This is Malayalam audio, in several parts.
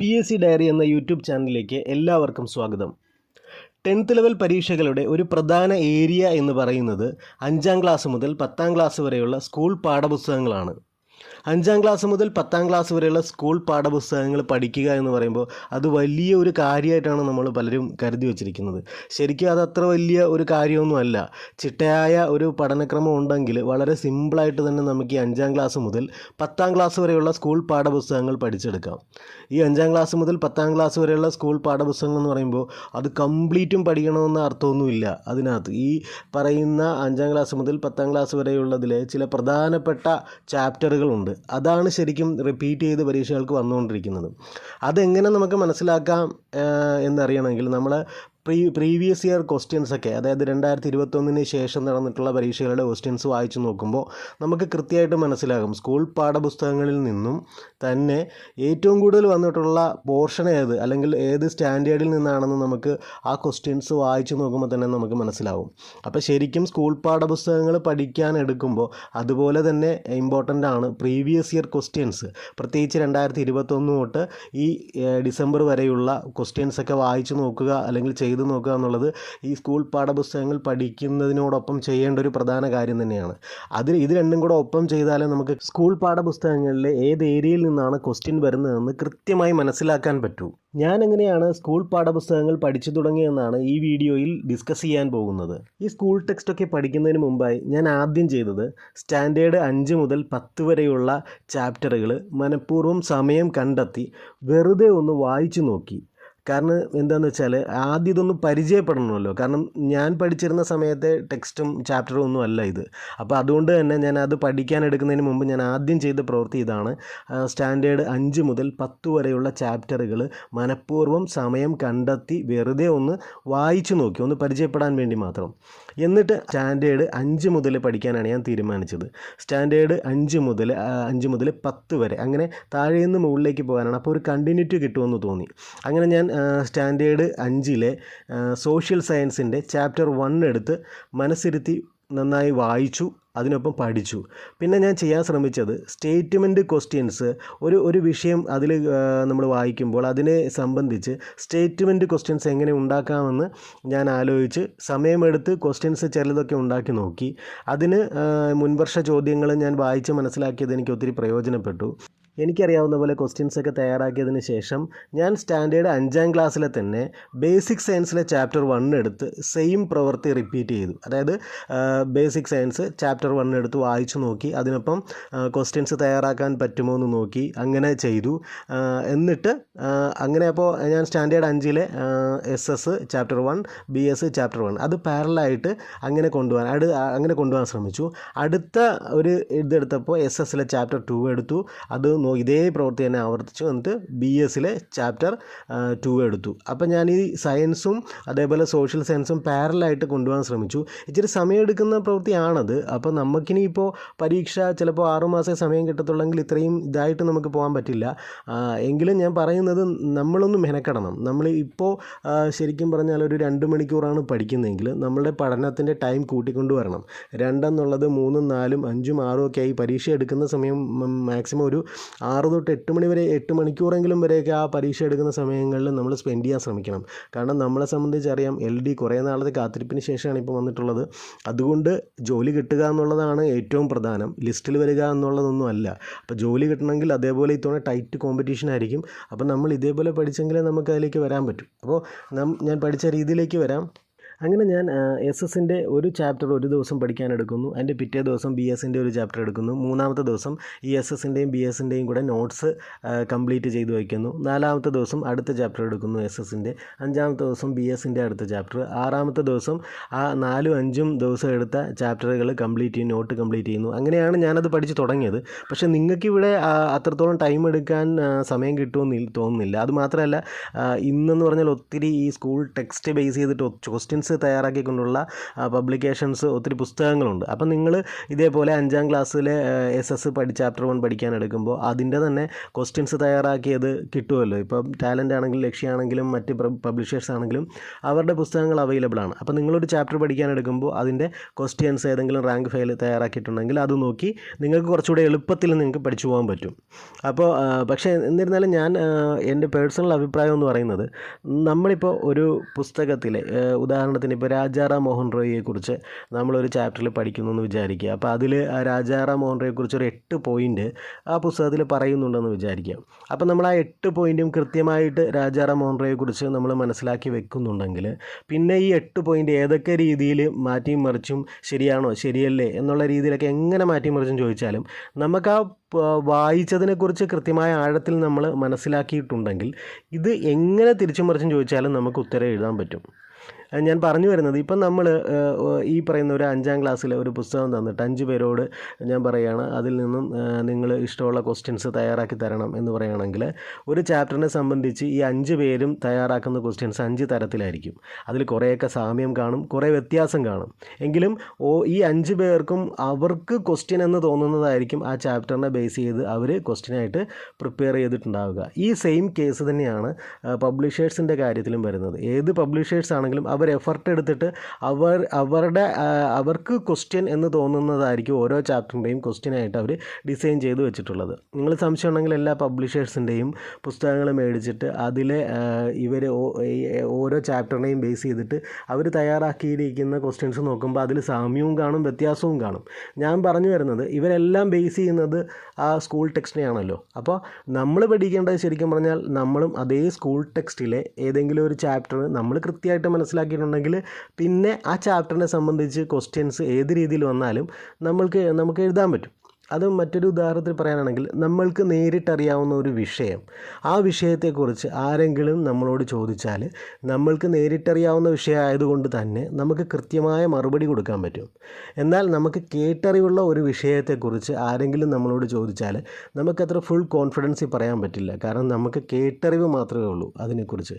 പി എസ് സി ഡയറി എന്ന യൂട്യൂബ് ചാനലിലേക്ക് എല്ലാവർക്കും സ്വാഗതം. ടെൻത്ത് ലെവൽ പരീക്ഷകളുടെ ഒരു പ്രധാന ഏരിയ എന്ന് പറയുന്നത് അഞ്ചാം ക്ലാസ് മുതൽ പത്താം ക്ലാസ് വരെയുള്ള സ്കൂൾ പാഠപുസ്തകങ്ങളാണ്. അഞ്ചാം ക്ലാസ് മുതൽ പത്താം ക്ലാസ് വരെയുള്ള സ്കൂൾ പാഠപുസ്തകങ്ങൾ പഠിക്കുക എന്ന് പറയുമ്പോൾ അത് വലിയ ഒരു കാര്യമായിട്ടാണ് നമ്മൾ പലരും കരുതി വച്ചിരിക്കുന്നത്. ശരിക്കും അത് അത്ര വലിയ ഒരു കാര്യമൊന്നുമല്ല ചിട്ടയായ ഒരു പഠനക്രമം ഉണ്ടെങ്കിൽ വളരെ സിമ്പിളായിട്ട് തന്നെ നമുക്ക് ഈ അഞ്ചാം ക്ലാസ് മുതൽ പത്താം ക്ലാസ് വരെയുള്ള സ്കൂൾ പാഠപുസ്തകങ്ങൾ പഠിച്ചെടുക്കാം. ഈ അഞ്ചാം ക്ലാസ് മുതൽ പത്താം ക്ലാസ് വരെയുള്ള സ്കൂൾ പാഠപുസ്തകങ്ങൾ എന്ന് പറയുമ്പോൾ അത് കംപ്ലീറ്റും പഠിക്കണമെന്ന അർത്ഥമൊന്നുമില്ല അതിനകത്ത്. ഈ പറയുന്ന അഞ്ചാം ക്ലാസ് മുതൽ പത്താം ക്ലാസ് വരെയുള്ളതിലെ ചില പ്രധാനപ്പെട്ട ചാപ്റ്ററുകളുണ്ട്. അതാണ് ശരിക്കും റിപ്പീറ്റ് ചെയ്ത് പരീക്ഷകൾക്ക് വന്നുകൊണ്ടിരിക്കുന്നത്. അതെങ്ങനെ നമുക്ക് മനസ്സിലാക്കാം എന്നറിയണമെങ്കിൽ നമ്മൾ പ്രീ പ്രീവിയസ് ഇയർ ക്വസ്റ്റ്യൻസ് ഒക്കെ അതായത് രണ്ടായിരത്തി ഇരുപത്തൊന്നിന് ശേഷം നടന്നിട്ടുള്ള പരീക്ഷകളുടെ ക്വസ്റ്റ്യൻസ് വായിച്ചു നോക്കുമ്പോൾ നമുക്ക് കൃത്യമായിട്ട് മനസ്സിലാകും. സ്കൂൾ പാഠപുസ്തകങ്ങളിൽ നിന്നും തന്നെ ഏറ്റവും കൂടുതൽ വന്നിട്ടുള്ള പോർഷൻ ഏത് അല്ലെങ്കിൽ ഏത് സ്റ്റാൻഡേർഡിൽ നിന്നാണെന്ന് നമുക്ക് ആ ക്വസ്റ്റ്യൻസ് വായിച്ചു നോക്കുമ്പോൾ തന്നെ നമുക്ക് മനസ്സിലാവും. അപ്പോൾ ശരിക്കും സ്കൂൾ പാഠപുസ്തകങ്ങൾ പഠിക്കാൻ എടുക്കുമ്പോൾ അതുപോലെ തന്നെ ഇമ്പോർട്ടന്റ് ആണ് പ്രീവിയസ് ഇയർ ക്വസ്റ്റ്യൻസ് പ്രത്യേകിച്ച് രണ്ടായിരത്തി ഇരുപത്തൊന്ന് തൊട്ട് ഈ ഡിസംബർ വരെയുള്ള ക്വസ്റ്റ്യൻസ് ഒക്കെ വായിച്ചു നോക്കുക അല്ലെങ്കിൽ ചെയ്തു നോക്കുക എന്നുള്ളത് ഈ സ്കൂൾ പാഠപുസ്തകങ്ങൾ പഠിക്കുന്നതിനോടൊപ്പം ചെയ്യേണ്ട ഒരു പ്രധാന കാര്യം തന്നെയാണ്. അതിൽ ഇത് രണ്ടും കൂടെ ഒപ്പം ചെയ്താലേ നമുക്ക് സ്കൂൾ പാഠപുസ്തകങ്ങളിൽ ഏത് ഏരിയയിൽ നിന്നാണ് ക്വസ്റ്റ്യൻ വരുന്നതെന്ന് കൃത്യമായി മനസ്സിലാക്കാൻ പറ്റൂ. ഞാൻ എങ്ങനെയാണ് സ്കൂൾ പാഠപുസ്തകങ്ങൾ പഠിച്ചു തുടങ്ങിയെന്നാണ് ഈ വീഡിയോയിൽ ഡിസ്കസ് ചെയ്യാൻ പോകുന്നത്. ഈ സ്കൂൾ ടെക്സ്റ്റ് ഒക്കെ പഠിക്കുന്നതിന് മുമ്പായി ഞാൻ ആദ്യം ചെയ്തത് സ്റ്റാൻഡേർഡ് അഞ്ച് മുതൽ പത്ത് വരെയുള്ള ചാപ്റ്ററുകൾ മനഃപൂർവം സമയം കണ്ടെത്തി വെറുതെ ഒന്ന് വായിച്ചു നോക്കി. കാരണം എന്താണെന്ന് വെച്ചാൽ ആദ്യം ഇതൊന്ന് പരിചയപ്പെടണമല്ലോ. കാരണം ഞാൻ പഠിച്ചിരുന്ന സമയത്തെ ടെക്സ്റ്റും ചാപ്റ്ററും ഒന്നും അല്ല ഇത്. അപ്പോൾ അതുകൊണ്ട് തന്നെ ഞാൻ അത് പഠിക്കാൻ എടുക്കുന്നതിന് മുമ്പ് ഞാൻ ആദ്യം ചെയ്ത പ്രവൃത്തി ഇതാണ്. സ്റ്റാൻഡേർഡ് അഞ്ച് മുതൽ പത്ത് വരെയുള്ള ചാപ്റ്ററുകൾ മനഃപൂർവം സമയം കണ്ടെത്തി വെറുതെ ഒന്ന് വായിച്ചു നോക്കി ഒന്ന് പരിചയപ്പെടാൻ വേണ്ടി മാത്രം. എന്നിട്ട് സ്റ്റാൻഡേർഡ് അഞ്ച് മുതൽ പഠിക്കാനാണ് ഞാൻ തീരുമാനിച്ചത്. സ്റ്റാൻഡേർഡ് അഞ്ച് മുതൽ അഞ്ച് മുതൽ പത്ത് വരെ. അങ്ങനെ താഴെ നിന്ന് മുകളിലേക്ക് പോകാനാണ്. അപ്പോൾ ഒരു കണ്ടിന്യൂറ്റി കിട്ടുമെന്ന് തോന്നി. അങ്ങനെ ഞാൻ സ്റ്റാൻഡേർഡ് അഞ്ചിലെ സോഷ്യൽ സയൻസിന്റെ ചാപ്റ്റർ വൺ എടുത്ത് മനസ്സിരുത്തി നന്നായി വായിച്ചു അതിനൊപ്പം പഠിച്ചു. പിന്നെ ഞാൻ ചെയ്യാൻ ശ്രമിച്ചത് സ്റ്റേറ്റ്മെന്റ് ക്വസ്റ്റ്യൻസ്. ഒരു ഒരു വിഷയം അതിൽ നമ്മൾ വായിക്കുമ്പോൾ അതിനെ സംബന്ധിച്ച് സ്റ്റേറ്റ്മെന്റ് ക്വസ്റ്റ്യൻസ് എങ്ങനെ ഉണ്ടാക്കാമെന്ന് ഞാൻ ആലോചിച്ച് സമയമെടുത്ത് ക്വസ്റ്റ്യൻസ് ചിലതൊക്കെ ഉണ്ടാക്കി നോക്കി. അതിന് മുൻവർഷ ചോദ്യങ്ങൾ ഞാൻ വായിച്ച് മനസ്സിലാക്കിയത് എനിക്ക് ഒത്തിരി പ്രയോജനപ്പെട്ടു. എനിക്കറിയാവുന്ന പോലെ ക്വസ്റ്റ്യൻസ് ഒക്കെ തയ്യാറാക്കിയതിന് ശേഷം ഞാൻ സ്റ്റാൻഡേർഡ് അഞ്ചാം ക്ലാസ്സിലെ തന്നെ ബേസിക് സയൻസിലെ ചാപ്റ്റർ വൺ എടുത്ത് സെയിം പ്രവൃത്തി റിപ്പീറ്റ് ചെയ്തു. അതായത് ബേസിക് സയൻസ് ചാപ്റ്റർ വൺ എടുത്ത് വായിച്ചു നോക്കി അതിനൊപ്പം ക്വസ്റ്റ്യൻസ് തയ്യാറാക്കാൻ പറ്റുമോ എന്ന് നോക്കി അങ്ങനെ ചെയ്തു. എന്നിട്ട് അങ്ങനെ അപ്പോൾ ഞാൻ സ്റ്റാൻഡേർഡ് അഞ്ചിലെ S S chapter one B S chapter one അത് പാരലായിട്ട് അങ്ങനെ കൊണ്ടുപോകാൻ അടു അങ്ങനെ കൊണ്ടുപോകാൻ ശ്രമിച്ചു. അടുത്ത ഒരു ഇതെടുത്തപ്പോൾ എസ് എസിലെ ചാപ്റ്റർ ടു എടുത്തു. അത് നോ ഇതേ പ്രവൃത്തി തന്നെ ആവർത്തിച്ച് എന്നിട്ട് ബി എസിലെ ചാപ്റ്റർ ടു എടുത്തു. അപ്പോൾ ഞാൻ ഈ സയൻസും അതേപോലെ സോഷ്യൽ സയൻസും പാരലായിട്ട് കൊണ്ടുപോകാൻ ശ്രമിച്ചു. ഇച്ചിരി സമയമെടുക്കുന്ന പ്രവൃത്തിയാണത്. അപ്പോൾ നമുക്കിനി ഇപ്പോൾ പരീക്ഷ ചിലപ്പോൾ ആറുമാസേ സമയം കിട്ടത്തുള്ളെങ്കിൽ ഇത്രയും ഇതായിട്ട് നമുക്ക് പോകാൻ പറ്റില്ല. എങ്കിലും ഞാൻ പറയുന്നത് നമ്മളൊന്ന് മെനക്കെടണം. നമ്മൾ ഇപ്പോൾ ശരിക്കും പറഞ്ഞാൽ ഒരു രണ്ട് മണിക്കൂറാണ് പഠിക്കുന്നതെങ്കിൽ നമ്മളുടെ പഠനത്തിന്റെ ടൈം കൂട്ടിക്കൊണ്ട് വരണം. രണ്ടെന്നുള്ളത് മൂന്നും നാലും അഞ്ചും ആറും ഒക്കെ ആയി പരീക്ഷ എടുക്കുന്ന സമയം മാക്സിമം ഒരു ആറ് തൊട്ട് എട്ട് മണി വരെ എട്ട് മണിക്കൂറെങ്കിലും വരെയൊക്കെ ആ പരീക്ഷ എടുക്കുന്ന സമയങ്ങളിൽ നമ്മൾ സ്പെൻഡ് ചെയ്യാൻ ശ്രമിക്കണം. കാരണം നമ്മളെ സംബന്ധിച്ചറിയാം എൽ ഡി കുറേ നാളത്തെ കാത്തിരിപ്പിന് ശേഷമാണ് ഇപ്പോൾ വന്നിട്ടുള്ളത്. അതുകൊണ്ട് ജോലി കിട്ടുക എന്നുള്ളതാണ് ഏറ്റവും പ്രധാനം. ലിസ്റ്റിൽ വരിക എന്നുള്ളതൊന്നും അല്ല. അപ്പോൾ ജോലി കിട്ടണമെങ്കിൽ അതേപോലെ ഇത്തവണ ടൈറ്റ് കോമ്പറ്റീഷൻ ആയിരിക്കും. അപ്പോൾ നമ്മൾ ഇതേപോലെ പഠിച്ചെങ്കിലേ നമുക്ക് അതിലേക്ക് വരാൻ പറ്റും. അപ്പോൾ ഞാൻ പഠിച്ച രീതിയിലേക്ക് വരാം. അങ്ങനെ ഞാൻ എസ് എസിന്റെ ഒരു ചാപ്റ്റർ ഒരു ദിവസം പഠിക്കാൻ എടുക്കുന്നു. അതിന്റെ പിറ്റേ ദിവസം ബി എസിന്റെ ഒരു ചാപ്റ്റർ എടുക്കുന്നു. മൂന്നാമത്തെ ദിവസം ഈ എസ് എസിന്റെയും ബി എസിന്റെയും കൂടെ നോട്ട്സ് കംപ്ലീറ്റ് ചെയ്ത് വയ്ക്കുന്നു. നാലാമത്തെ ദിവസം അടുത്ത ചാപ്റ്റർ എടുക്കുന്നു എസ് എസിന്റെ അഞ്ചാമത്തെ ദിവസം ബി എസിന്റെ അടുത്ത ചാപ്റ്റർ. ആറാമത്തെ ദിവസം ആ നാലും അഞ്ചും ദിവസം എടുത്ത ചാപ്റ്ററുകൾ കംപ്ലീറ്റ് ചെയ്യും നോട്ട് കംപ്ലീറ്റ് ചെയ്യുന്നു. അങ്ങനെയാണ് ഞാനത് പഠിച്ച് തുടങ്ങിയത്. പക്ഷേ നിങ്ങൾക്കിവിടെ അത്രത്തോളം ടൈം എടുക്കാൻ സമയം കിട്ടുമെന്ന് തോന്നുന്നില്ല. അത് മാത്രമല്ല ഇന്നെന്ന് പറഞ്ഞാൽ ഒത്തിരി ഈ സ്കൂൾ ടെക്സ്റ്റ് ബേസ് ചെയ്തിട്ട് ക്വസ്റ്റ്യൻസ് ക്വസ്റ്റ്യൻസ് തയ്യാറാക്കിക്കൊണ്ടുള്ള പബ്ലിക്കേഷൻസ് ഒത്തിരി പുസ്തകങ്ങളുണ്ട്. അപ്പം നിങ്ങൾ ഇതേപോലെ അഞ്ചാം ക്ലാസ്സിലെ എസ് എസ് പഠി ചാപ്റ്റർ വൺ പഠിക്കാൻ എടുക്കുമ്പോൾ അതിന്റെ തന്നെ ക്വസ്റ്റ്യൻസ് തയ്യാറാക്കിയത് കിട്ടുമല്ലോ ഇപ്പം ടാലന്റ് ആണെങ്കിലും ലക്ഷ്യമാണെങ്കിലും മറ്റ് പബ്ലിഷേഴ്സ് ആണെങ്കിലും അവരുടെ പുസ്തകങ്ങൾ അവൈലബിൾ ആണ്. അപ്പോൾ നിങ്ങളൊരു ചാപ്റ്റർ പഠിക്കാൻ എടുക്കുമ്പോൾ അതിന്റെ ക്വസ്റ്റ്യൻസ് ഏതെങ്കിലും റാങ്ക് ഫയൽ തയ്യാറാക്കിയിട്ടുണ്ടെങ്കിൽ അത് നോക്കി നിങ്ങൾക്ക് കുറച്ചുകൂടെ എളുപ്പത്തിൽ നിങ്ങൾക്ക് പഠിച്ചു പോകാൻ പറ്റും. അപ്പോൾ പക്ഷേ എന്നിരുന്നാലും ഞാൻ എന്റെ പേഴ്സണൽ അഭിപ്രായം എന്ന് പറയുന്നത് നമ്മളിപ്പോൾ ഒരു പുസ്തകത്തിലെ ആ, ഉദാഹരണത്തിന് ഇപ്പോൾ രാജാറാം മോഹൻ റോയിയെക്കുറിച്ച് നമ്മളൊരു ചാപ്റ്ററിൽ പഠിക്കുന്നു എന്ന് വിചാരിക്കുക. അപ്പോൾ അതിൽ രാജാറാം മോഹൻ റോയിയെക്കുറിച്ച് ഒരു എട്ട് പോയിന്റ് ആ പുസ്തകത്തിൽ പറയുന്നുണ്ടെന്ന് വിചാരിക്കുക. അപ്പോൾ നമ്മൾ ആ എട്ട് പോയിന്റും കൃത്യമായിട്ട് രാജാറാം മോഹൻ റോയിയെക്കുറിച്ച് നമ്മൾ മനസ്സിലാക്കി വെക്കുന്നുണ്ടെങ്കിൽ പിന്നെ ഈ എട്ട് പോയിന്റ് ഏതൊക്കെ രീതിയിൽ മാറ്റിയും മറിച്ചും ശരിയാണോ ശരിയല്ലേ എന്നുള്ള രീതിയിലൊക്കെ എങ്ങനെ മാറ്റിയും മറിച്ചും ചോദിച്ചാലും നമുക്ക് ആ വായിച്ചതിനെക്കുറിച്ച് കൃത്യമായ ആഴത്തിൽ നമ്മൾ മനസ്സിലാക്കിയിട്ടുണ്ടെങ്കിൽ ഇത് എങ്ങനെ തിരിച്ചും മറിച്ചും ചോദിച്ചാലും നമുക്ക് ഉത്തരം എഴുതാൻ പറ്റും. ഞാൻ പറഞ്ഞു വരുന്നത്. ഇപ്പം നമ്മൾ ഈ പറയുന്ന ഒരു അഞ്ചാം ക്ലാസ്സിലെ ഒരു പുസ്തകം തന്നിട്ട് അഞ്ച് പേരോട് ഞാൻ പറയുകയാണ് അതിൽ നിന്നും നിങ്ങൾ ഇഷ്ടമുള്ള ക്വസ്റ്റ്യൻസ് തയ്യാറാക്കി തരണം എന്ന് പറയുകയാണെങ്കിൽ ഒരു ചാപ്റ്ററിനെ സംബന്ധിച്ച് ഈ അഞ്ച് പേരും തയ്യാറാക്കുന്ന ക്വസ്റ്റ്യൻസ് അഞ്ച് തരത്തിലായിരിക്കും. അതിൽ കുറേയൊക്കെ സാമ്യം കാണും കുറേ വ്യത്യാസം കാണും. എങ്കിലും ഓ ഈ അഞ്ച് പേർക്കും അവർക്ക് ക്വസ്റ്റ്യൻ എന്ന് തോന്നുന്നതായിരിക്കും ആ ചാപ്റ്ററിനെ ബേസ് ചെയ്ത് അവർ ക്വസ്റ്റ്യനായിട്ട് പ്രിപ്പയർ ചെയ്തിട്ടുണ്ടാവുക. ഈ സെയിം കേസ് തന്നെയാണ് പബ്ലിഷേഴ്സിന്റെ കാര്യത്തിലും വരുന്നത്. ഏത് പബ്ലിഷേഴ്സ് ആണെങ്കിലും അവർ എഫർട്ട് എടുത്തിട്ട് അവർ അവരുടെ അവർക്ക് ക്വസ്റ്റ്യൻ എന്ന് തോന്നുന്നതായിരിക്കും ഓരോ ചാപ്റ്ററിന്റെയും ക്വസ്റ്റ്യനായിട്ട് അവർ ഡിസൈൻ ചെയ്ത് വെച്ചിട്ടുള്ളത്. നിങ്ങൾ സംശയം ഉണ്ടെങ്കിൽ എല്ലാ പബ്ലിഷേഴ്സിന്റെയും പുസ്തകങ്ങൾ മേടിച്ചിട്ട് അതിലെ ഇവർ ഓരോ ചാപ്റ്ററിനെയും ബേസ് ചെയ്തിട്ട് അവർ തയ്യാറാക്കിയിരിക്കുന്ന ക്വസ്റ്റ്യൻസ് നോക്കുമ്പോൾ അതിൽ സാമ്യവും കാണും വ്യത്യാസവും കാണും. ഞാൻ പറഞ്ഞു വരുന്നത് ഇവരെല്ലാം ബേസ് ചെയ്യുന്നത് ആ സ്കൂൾ ടെക്സ്റ്റിനെയാണല്ലോ അപ്പോൾ നമ്മൾ പഠിക്കേണ്ടത് ശരിക്കും പറഞ്ഞാൽ നമ്മളും അതേ സ്കൂൾ ടെക്സ്റ്റിലെ ഏതെങ്കിലും ഒരു ചാപ്റ്റർ നമ്മൾ കൃത്യമായിട്ട് മനസ്സിലാക്കിയിട്ടുണ്ടെങ്കിൽ പിന്നെ ആ ചാപ്റ്ററിനെ സംബന്ധിച്ച് ക്വസ്റ്റ്യൻസ് ഏത് രീതിയിൽ വന്നാലും നമ്മൾക്ക് നമുക്ക് എഴുതാൻ പറ്റും. അത് മറ്റൊരു ഉദാഹരണത്തിൽ പറയാനാണെങ്കിൽ നമ്മൾക്ക് നേരിട്ടറിയാവുന്ന ഒരു വിഷയം. ആ വിഷയത്തെക്കുറിച്ച് ആരെങ്കിലും നമ്മളോട് ചോദിച്ചാൽ നമ്മൾക്ക് നേരിട്ടറിയാവുന്ന വിഷയമായതുകൊണ്ട് തന്നെ നമുക്ക് കൃത്യമായ മറുപടി കൊടുക്കാൻ പറ്റും. എന്നാൽ നമുക്ക് കേട്ടറിവുള്ള ഒരു വിഷയത്തെക്കുറിച്ച് ആരെങ്കിലും നമ്മളോട് ചോദിച്ചാൽ നമുക്കത്ര ഫുൾ കോൺഫിഡൻസിൽ പറയാൻ പറ്റില്ല. കാരണം നമുക്ക് കേട്ടറിവ് മാത്രമേ ഉള്ളൂ അതിനെക്കുറിച്ച്.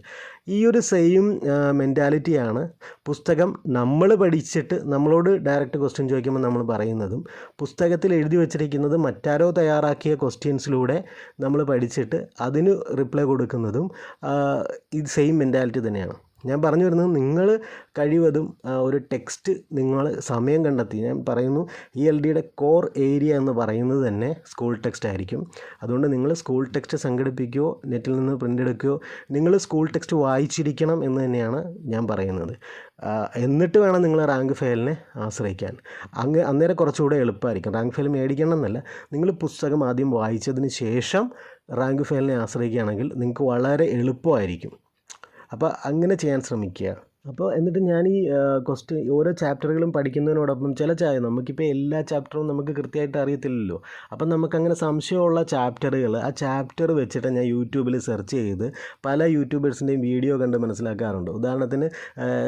ഈ ഒരു സെയിം മെന്റാലിറ്റിയാണ് പുസ്തകം നമ്മൾ പഠിച്ചിട്ട് നമ്മളോട് ഡയറക്റ്റ് ക്വസ്റ്റ്യൻ ചോദിക്കുമ്പോൾ നമ്മൾ പറയുന്നതും പുസ്തകത്തിൽ എഴുതി വച്ചിരിക്കുന്നത് മറ്റാരോ തയ്യാറാക്കിയ ക്വസ്റ്റ്യൻസിലൂടെ നമ്മൾ പഠിച്ചിട്ട് അതിന് റിപ്ലൈ കൊടുക്കുന്നതും ഇത് സെയിം മെന്റാലിറ്റി തന്നെയാണ്. ഞാൻ പറഞ്ഞു വരുന്നത് നിങ്ങൾ കഴിവതും ഒരു ടെക്സ്റ്റ് നിങ്ങൾ സമയം കണ്ടെത്തി. ഞാൻ പറയുന്നു ഇ എൽ ഡിയുടെ കോർ ഏരിയ എന്ന് പറയുന്നത് തന്നെ സ്കൂൾ ടെക്സ്റ്റ് ആയിരിക്കും. അതുകൊണ്ട് നിങ്ങൾ സ്കൂൾ ടെക്സ്റ്റ് സംഘടിപ്പിക്കുകയോ നെറ്റിൽ നിന്ന് പ്രിന്റ് എടുക്കുകയോ നിങ്ങൾ സ്കൂൾ ടെക്സ്റ്റ് വായിച്ചിരിക്കണം എന്ന് തന്നെയാണ് ഞാൻ പറയുന്നത്. എന്നിട്ട് വേണം നിങ്ങൾ റാങ്ക് ഫയലിനെ ആശ്രയിക്കാൻ. അങ്ങ് അന്നേരം കുറച്ചുകൂടെ എളുപ്പമായിരിക്കും. റാങ്ക് ഫയൽ മേടിക്കണം എന്നല്ല നിങ്ങൾ പുസ്തകം ആദ്യം വായിച്ചതിന് ശേഷം റാങ്ക് ഫയലിനെ ആശ്രയിക്കുകയാണെങ്കിൽ നിങ്ങൾക്ക് വളരെ എളുപ്പമായിരിക്കും. അപ്പോൾ അങ്ങനെ ചെയ്യാൻ ശ്രമിക്കുക. അപ്പോൾ എന്നിട്ട് ഞാൻ ഈ ക്വസ്റ്റ്യൻ ഓരോ ചാപ്റ്ററുകളും പഠിക്കുന്നതിനോടൊപ്പം ചില ചായ നമുക്കിപ്പോൾ എല്ലാ ചാപ്റ്ററും നമുക്ക് കൃത്യമായിട്ട് അറിയത്തില്ലല്ലോ. അപ്പം നമുക്കങ്ങനെ സംശയമുള്ള ചാപ്റ്ററുകൾ ആ ചാപ്റ്റർ വെച്ചിട്ട് ഞാൻ യൂട്യൂബിൽ സെർച്ച് ചെയ്ത് പല യൂട്യൂബേഴ്സിന്റെയും വീഡിയോ കണ്ട് മനസ്സിലാക്കാറുണ്ട്. ഉദാഹരണത്തിന്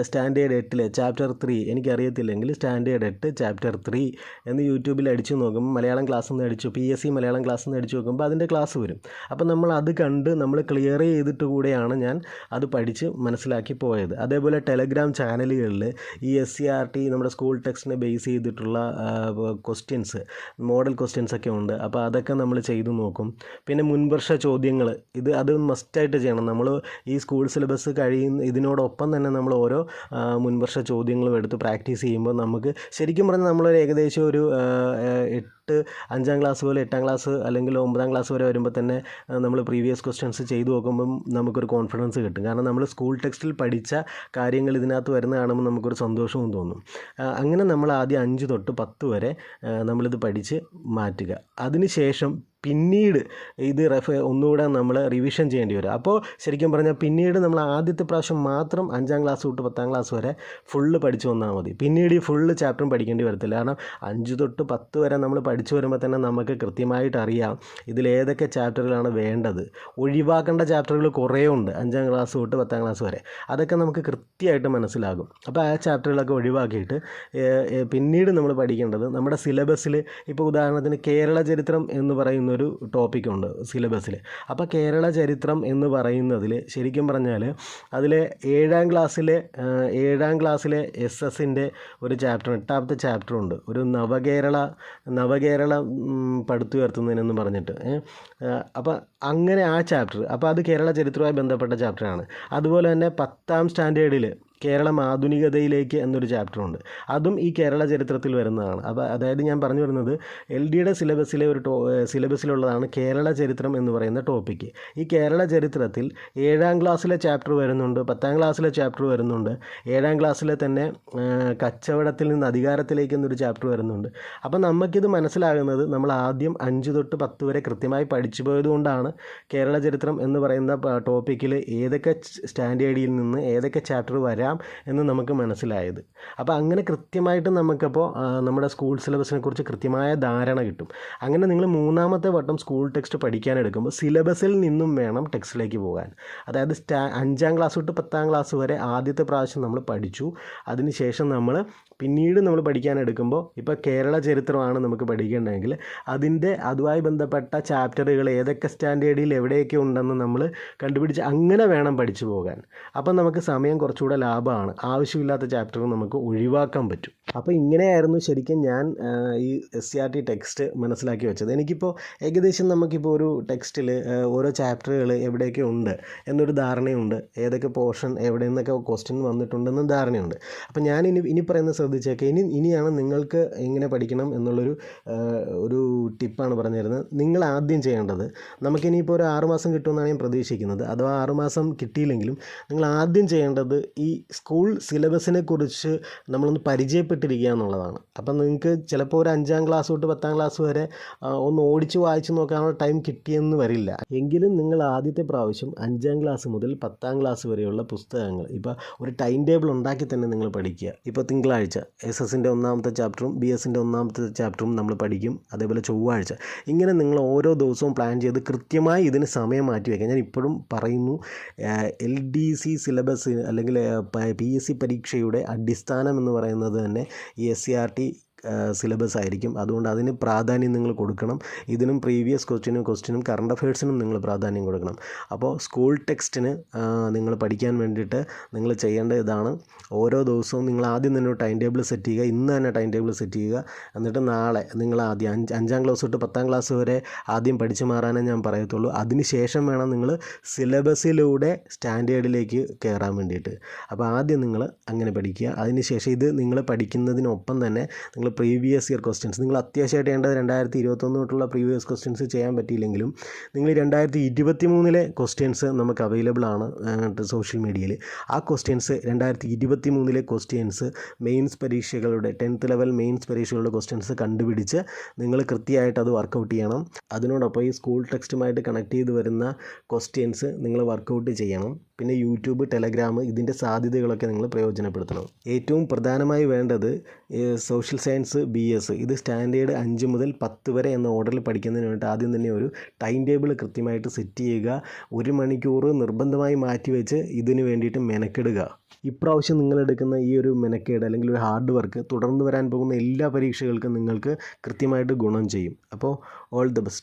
സ്റ്റാൻഡേർഡ് എട്ടിലെ ചാപ്റ്റർ ത്രീ എനിക്കറിയത്തില്ലെങ്കിൽ സ്റ്റാൻഡേർഡ് എട്ട് ചാപ്റ്റർ ത്രീ എന്ന് യൂട്യൂബിൽ അടിച്ചു നോക്കുമ്പോൾ മലയാളം ക്ലാസ് എന്ന് അടിച്ചു P S C Malayalam class എന്ന് അടിച്ചു നോക്കുമ്പോൾ അതിന്റെ ക്ലാസ് വരും. അപ്പം നമ്മൾ അത് കണ്ട് നമ്മൾ ക്ലിയർ ചെയ്തിട്ട് കൂടെയാണ് ഞാൻ അത് പഠിച്ച് മനസ്സിലാക്കി പോയത്. അതേപോലെ ടെലഗ്രാം ചാനലുകളിൽ ഈ എസ് സി ആർ ടി നമ്മുടെ സ്കൂൾ ടെക്സ്റ്റിനെ ബേസ് ചെയ്തിട്ടുള്ള ക്വസ്റ്റ്യൻസ് മോഡൽ ക്വസ്റ്റ്യൻസ് ഒക്കെ ഉണ്ട്. അപ്പോൾ അതൊക്കെ നമ്മൾ ചെയ്തു നോക്കും. പിന്നെ മുൻവർഷ ചോദ്യങ്ങൾ ഇത് അത് മസ്റ്റായിട്ട് ചെയ്യണം. നമ്മൾ ഈ സ്കൂൾ സിലബസ് കഴിയുന്ന ഇതിനോടൊപ്പം തന്നെ നമ്മൾ ഓരോ മുൻവർഷ ചോദ്യങ്ങളും എടുത്ത് പ്രാക്ടീസ് ചെയ്യുമ്പോൾ നമുക്ക് ശരിക്കും പറഞ്ഞാൽ നമ്മളൊരു ഏകദേശം ഒരു എട്ട് അഞ്ചാം ക്ലാസ് പോലെ എട്ടാം ക്ലാസ് അല്ലെങ്കിൽ ഒമ്പതാം ക്ലാസ് വരെ വരുമ്പോൾ തന്നെ നമ്മൾ പ്രീവിയസ് ക്വസ്റ്റ്യൻസ് ചെയ്തു നോക്കുമ്പം നമുക്കൊരു കോൺഫിഡൻസ് കിട്ടും. കാരണം നമ്മൾ സ്കൂൾ ടെക്സ്റ്റിൽ പഠിച്ച കാര്യങ്ങൾ ഇതിനകത്ത് വരുന്ന കാണുമ്പോൾ നമുക്കൊരു സന്തോഷവും തോന്നും. അങ്ങനെ നമ്മൾ ആദ്യം അഞ്ച് തൊട്ട് പത്ത് വരെ നമ്മളിത് പഠിച്ച് മാറ്റുക. അതിനുശേഷം പിന്നീട് ഇത് റെഫ് ഒന്നുകൂടെ നമ്മൾ റിവിഷൻ ചെയ്യേണ്ടി വരും. അപ്പോൾ ശരിക്കും പറഞ്ഞാൽ പിന്നീട് നമ്മൾ ആദ്യത്തെ പ്രാവശ്യം മാത്രം അഞ്ചാം ക്ലാസ് തൊട്ട് പത്താം ക്ലാസ് വരെ ഫുള്ള് പഠിച്ചു വന്നാൽ മതി. പിന്നീട് ഈ ഫുള്ള് ചാപ്റ്ററും പഠിക്കേണ്ടി വരത്തില്ല. കാരണം അഞ്ച് തൊട്ട് പത്ത് വരെ നമ്മൾ പഠിച്ചു വരുമ്പോൾ തന്നെ നമുക്ക് കൃത്യമായിട്ട് അറിയാം ഇതിലേതൊക്കെ ചാപ്റ്ററുകളാണ് വേണ്ടത്. ഒഴിവാക്കേണ്ട ചാപ്റ്ററുകൾ കുറേ ഉണ്ട് അഞ്ചാം ക്ലാസ് തൊട്ട് പത്താം ക്ലാസ് വരെ. അതൊക്കെ നമുക്ക് കൃത്യമായിട്ട് മനസ്സിലാകും. അപ്പോൾ ആ ചാപ്റ്ററുകളൊക്കെ ഒഴിവാക്കിയിട്ട് പിന്നീട് നമ്മൾ പഠിക്കേണ്ടത് നമ്മുടെ സിലബസിൽ ഇപ്പോൾ ഉദാഹരണത്തിന് കേരള ചരിത്രം എന്ന് പറയുന്ന പറയുന്നൊരു ടോപ്പിക്കുണ്ട് സിലബസിൽ അപ്പോൾ കേരള ചരിത്രം എന്ന് പറയുന്നതിൽ ശരിക്കും പറഞ്ഞാൽ അതിലെ ഏഴാം ക്ലാസ്സിലെ ഏഴാം ക്ലാസ്സിലെ എസ് എസിന്റെ ഒരു ചാപ്റ്റർ എട്ടാമത്തെ ചാപ്റ്റർ ഉണ്ട് ഒരു നവകേരള നവകേരള പടുത്തുയർത്തുന്നതിനെന്ന് പറഞ്ഞിട്ട് അപ്പോൾ അങ്ങനെ ആ ചാപ്റ്റർ അപ്പോൾ അത് കേരള ചരിത്രവുമായി ബന്ധപ്പെട്ട ചാപ്റ്ററാണ്. അതുപോലെ തന്നെ പത്താം സ്റ്റാൻഡേർഡിൽ കേരളം ആധുനികതയിലേക്ക് എന്നൊരു ചാപ്റ്ററുണ്ട്. അതും ഈ കേരള ചരിത്രത്തിൽ വരുന്നതാണ്. അപ്പോൾ അതായത് ഞാൻ പറഞ്ഞു വരുന്നത് എൽ ഡിയുടെ സിലബസിലെ ഒരു ടോ സിലബസിലുള്ളതാണ് കേരള ചരിത്രം എന്ന് പറയുന്ന ടോപ്പിക്ക്. ഈ കേരള ചരിത്രത്തിൽ ഏഴാം ക്ലാസ്സിലെ ചാപ്റ്റർ വരുന്നുണ്ട് പത്താം ക്ലാസ്സിലെ ചാപ്റ്റർ വരുന്നുണ്ട് ഏഴാം ക്ലാസ്സിലെ തന്നെ കച്ചവടത്തിൽ നിന്ന് അധികാരത്തിലേക്ക് എന്നൊരു ചാപ്റ്റർ വരുന്നുണ്ട്. അപ്പോൾ നമുക്കിത് മനസ്സിലാകുന്നത് നമ്മൾ ആദ്യം അഞ്ച് തൊട്ട് പത്ത് വരെ കൃത്യമായി പഠിച്ചു പോയതുകൊണ്ടാണ് കേരള ചരിത്രം എന്ന് പറയുന്ന ടോപ്പിക്കിൽ ഏതൊക്കെ സ്റ്റാൻഡേർഡിൽ നിന്ന് ഏതൊക്കെ ചാപ്റ്റർ വരാം എന്ന് നമുക്ക് മനസ്സിലായത്. അപ്പോൾ അങ്ങനെ കൃത്യമായിട്ട് നമുക്കപ്പോൾ നമ്മുടെ സ്കൂൾ സിലബസിനെ കുറിച്ച് കൃത്യമായ ധാരണ കിട്ടും. അങ്ങനെ നിങ്ങൾ മൂന്നാമത്തെ വട്ടം സ്കൂൾ ടെക്സ്റ്റ് പഠിക്കാൻ എടുക്കുമ്പോൾ സിലബസിൽ നിന്നും വേണം ടെക്സ്റ്റിലേക്ക് പോകാൻ. അതായത് സ്റ്റാ അഞ്ചാം ക്ലാസ് തൊട്ട് പത്താം ക്ലാസ് വരെ ആദ്യത്തെ പ്രാവശ്യം നമ്മൾ പഠിച്ചു. അതിനുശേഷം നമ്മൾ പിന്നീട് നമ്മൾ പഠിക്കാൻ എടുക്കുമ്പോൾ ഇപ്പോൾ കേരള ചരിത്രമാണ് നമുക്ക് പഠിക്കേണ്ടതെങ്കിൽ അതിന്റെ അതുമായി ബന്ധപ്പെട്ട ചാപ്റ്ററുകൾ ഏതൊക്കെ സ്റ്റാൻഡേർഡിൽ എവിടെയൊക്കെ ഉണ്ടെന്ന് നമ്മൾ കണ്ടുപിടിച്ച് അങ്ങനെ വേണം പഠിച്ചു പോകാൻ. അപ്പം നമുക്ക് സമയം കുറച്ചുകൂടെ ലാഭമാണ്. ആവശ്യമില്ലാത്ത ചാപ്റ്റർ നമുക്ക് ഒഴിവാക്കാൻ പറ്റും. അപ്പോൾ ഇങ്ങനെയായിരുന്നു ശരിക്കും ഞാൻ ഈ S C R T text മനസ്സിലാക്കി വെച്ചത്. എനിക്കിപ്പോൾ ഏകദേശം നമുക്കിപ്പോൾ ഒരു ടെക്സ്റ്റിൽ ഓരോ ചാപ്റ്ററുകൾ എവിടെയൊക്കെ ഉണ്ട് എന്നൊരു ധാരണയുണ്ട്. ഏതൊക്കെ പോർഷൻ എവിടെ നിന്നൊക്കെ ക്വസ്റ്റ്യൻ വന്നിട്ടുണ്ടെന്നും ധാരണയുണ്ട്. അപ്പോൾ ഞാൻ ഇനി ഇനി പറയുന്നത് ശ്രദ്ധിച്ചേക്കെ. ഇനി ഇനിയാണ് നിങ്ങൾക്ക് എങ്ങനെ പഠിക്കണം എന്നുള്ളൊരു ഒരു ടിപ്പാണ് പറഞ്ഞു തരുന്നത് നിങ്ങൾ ആദ്യം ചെയ്യേണ്ടത് നമുക്കിനിയിപ്പോൾ ഒരു ആറുമാസം കിട്ടുമെന്നാണ് ഞാൻ പ്രതീക്ഷിക്കുന്നത്. അഥവാ ആറുമാസം കിട്ടിയില്ലെങ്കിലും നിങ്ങൾ ആദ്യം ചെയ്യേണ്ടത് ഈ സ്കൂൾ സിലബസിനെ കുറിച്ച് നമ്മളൊന്ന് പരിചയപ്പെട്ടിരിക്കുക എന്നുള്ളതാണ്. അപ്പം നിങ്ങൾക്ക് ചിലപ്പോൾ ഒരു അഞ്ചാം ക്ലാസ് തൊട്ട് പത്താം ക്ലാസ് വരെ ഒന്ന് ഓടിച്ച് വായിച്ച് നോക്കാനുള്ള ടൈം കിട്ടിയെന്ന് വരില്ല. എങ്കിലും നിങ്ങൾ ആദ്യത്തെ പ്രാവശ്യം അഞ്ചാം ക്ലാസ് മുതൽ പത്താം ക്ലാസ് വരെയുള്ള പുസ്തകങ്ങൾ ഇപ്പോൾ ഒരു ടൈം ടേബിൾ ഉണ്ടാക്കി തന്നെ നിങ്ങൾ പഠിക്കുക. ഇപ്പോൾ തിങ്കളാഴ്ച എസ് എസിന്റെ ഒന്നാമത്തെ ചാപ്റ്ററും ബി എസിന്റെ ഒന്നാമത്തെ ചാപ്റ്ററും നമ്മൾ പഠിക്കും. അതേപോലെ ചൊവ്വാഴ്ച. ഇങ്ങനെ നിങ്ങൾ ഓരോ ദിവസവും പ്ലാൻ ചെയ്ത് കൃത്യമായി ഇതിന് സമയം മാറ്റി വയ്ക്കുക. ഞാൻ ഇപ്പോഴും പറയുന്നു എൽ ഡി സി സിലബസ് അല്ലെങ്കിൽ പി എസ് സി പരീക്ഷയുടെ അടിസ്ഥാനം എന്ന് പറയുന്നത് തന്നെ ഈ S C R T syllabus ആയിരിക്കും. അതുകൊണ്ട് അതിന് പ്രാധാന്യം നിങ്ങൾ കൊടുക്കണം. ഇതിനും പ്രീവിയസ് ക്വസ്റ്റിനും ക്വസ്റ്റിനും കറണ്ട് അഫയേഴ്സിനും നിങ്ങൾ പ്രാധാന്യം കൊടുക്കണം. അപ്പോൾ സ്കൂൾ ടെക്സ്റ്റിന് നിങ്ങൾ പഠിക്കാൻ വേണ്ടിയിട്ട് നിങ്ങൾ ചെയ്യേണ്ട ഇതാണ്. ഓരോ ദിവസവും നിങ്ങൾ ആദ്യം തന്നെ ടൈം ടേബിൾ സെറ്റ് ചെയ്യുക. ഇന്ന് തന്നെ ടൈം ടേബിൾ സെറ്റ് ചെയ്യുക. എന്നിട്ട് നാളെ നിങ്ങൾ ആദ്യം അഞ്ച് അഞ്ചാം ക്ലാസ് തൊട്ട് പത്താം ക്ലാസ് വരെ ആദ്യം പഠിച്ചു മാറാനേ ഞാൻ പറയത്തുള്ളൂ. അതിന് ശേഷം വേണം നിങ്ങൾ സിലബസിലൂടെ സ്റ്റാൻഡേർഡിലേക്ക് കയറാൻ വേണ്ടിയിട്ട്. അപ്പോൾ ആദ്യം നിങ്ങൾ അങ്ങനെ പഠിക്കുക. അതിന് ശേഷം ഇത് നിങ്ങൾ പഠിക്കുന്നതിനൊപ്പം തന്നെ നിങ്ങൾ പ്രീവിയസ് ഇയർ ക്വസ്റ്റ്യൻസ് നിങ്ങൾ അത്യാവശ്യമായിട്ട് ചെയ്യേണ്ടത് രണ്ടായിരത്തി ഇരുപത്തൊന്ന് തൊട്ടുള്ള പ്രീവിയസ് ക്വസ്റ്റ്യൻസ് ചെയ്യാൻ പറ്റിയില്ലെങ്കിലും നിങ്ങൾ രണ്ടായിരത്തി ഇരുപത്തി മൂന്നിലെ ക്വസ്റ്റ്യൻസ് നമുക്ക് അവൈലബിൾ ആണ് സോഷ്യൽ മീഡിയയിൽ ആ ക്വസ്റ്റ്യൻസ് രണ്ടായിരത്തി ഇരുപത്തി മൂന്നിലെ ക്വസ്റ്റ്യൻസ് മെയിൻസ് പരീക്ഷകളുടെ ടെൻത്ത് ലെവൽ മെയിൻസ് പരീക്ഷകളുടെ ക്വസ്റ്റ്യൻസ് കണ്ടുപിടിച്ച് നിങ്ങൾ കൃത്യമായിട്ട് അത് വർക്കൗട്ട് ചെയ്യണം. അതിനോടൊപ്പം ഈ സ്കൂൾ ടെക്സ്റ്റുമായിട്ട് കണക്ട് ചെയ്ത് വരുന്ന ക്വസ്റ്റ്യൻസ് നിങ്ങൾ വർക്കൗട്ട് ചെയ്യണം. പിന്നെ യൂട്യൂബ് ടെലഗ്രാം ഇതിന്റെ സാധ്യതകളൊക്കെ നിങ്ങൾ പ്രയോജനപ്പെടുത്തണം. ഏറ്റവും പ്രധാനമായി വേണ്ടത് സോഷ്യൽ സയൻസ് ബി എസ് ഇത് സ്റ്റാൻഡേർഡ് അഞ്ച് മുതൽ പത്ത് വരെ എന്ന ഓർഡറിൽ പഠിക്കുന്നതിന് വേണ്ടി ആദ്യം തന്നെ ഒരു ടൈം ടേബിൾ കൃത്യമായിട്ട് സെറ്റ് ചെയ്യുക. ഒരു മണിക്കൂർ നിർബന്ധമായി മാറ്റിവെച്ച് ഇതിന് വേണ്ടിയിട്ട് മെനക്കെടുക. ഇപ്രാവശ്യം നിങ്ങളെടുക്കുന്ന ഈ ഒരു മെനക്കേട് അല്ലെങ്കിൽ ഒരു ഹാർഡ് വർക്ക് തുടർന്ന് വരാൻ പോകുന്ന എല്ലാ പരീക്ഷകൾക്കും നിങ്ങൾക്ക് കൃത്യമായിട്ട് ഗുണം ചെയ്യും. അപ്പോൾ ഓൾ ദി ബെസ്റ്റ്